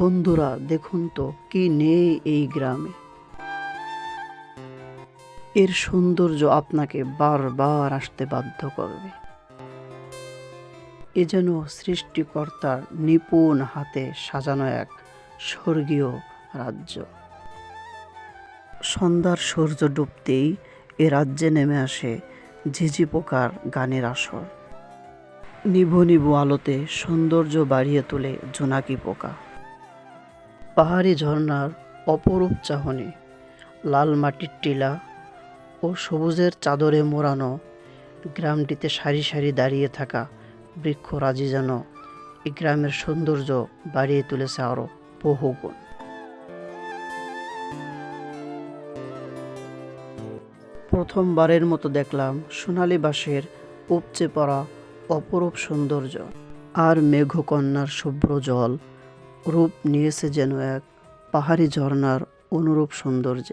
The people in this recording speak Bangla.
বন্ধুরা, দেখুন তো কি নেই এই গ্রামে। এর সৌন্দর্য আপনাকে বারবার আসতে বাধ্য করবে। এ যেন সৃষ্টিকর্তার নিপুণ হাতে সাজানো এক স্বর্গীয় রাজ্য। সন্ধ্যার সূর্য ডুবতেই এ রাজ্যে নেমে আসে ঝিঝি পোকার গানের আসর। নিভু নিভু আলোতে সৌন্দর্য বাড়িয়ে তোলে জোনাকি পোকা। পাহাড়ি ঝর্ণার অপরূপ চাহনি, লাল মাটির টিলা ও সবুজের চাদরে মোড়ানো গ্রামটিতে সারি সারি দাঁড়িয়ে থাকা বৃক্ষরাজি যেন এই গ্রামের সৌন্দর্য বাড়িয়ে তুলেছে আরও বহুগুণ। প্রথমবারের মতো দেখলাম সোনালী বাঁশের উপচে পড়া অপরূপ সৌন্দর্য আর মেঘকন্যার শুভ্র জল রূপ নিয়েছে যেন এক পাহাড়ি ঝর্ণার অনুরূপ সৌন্দর্যে।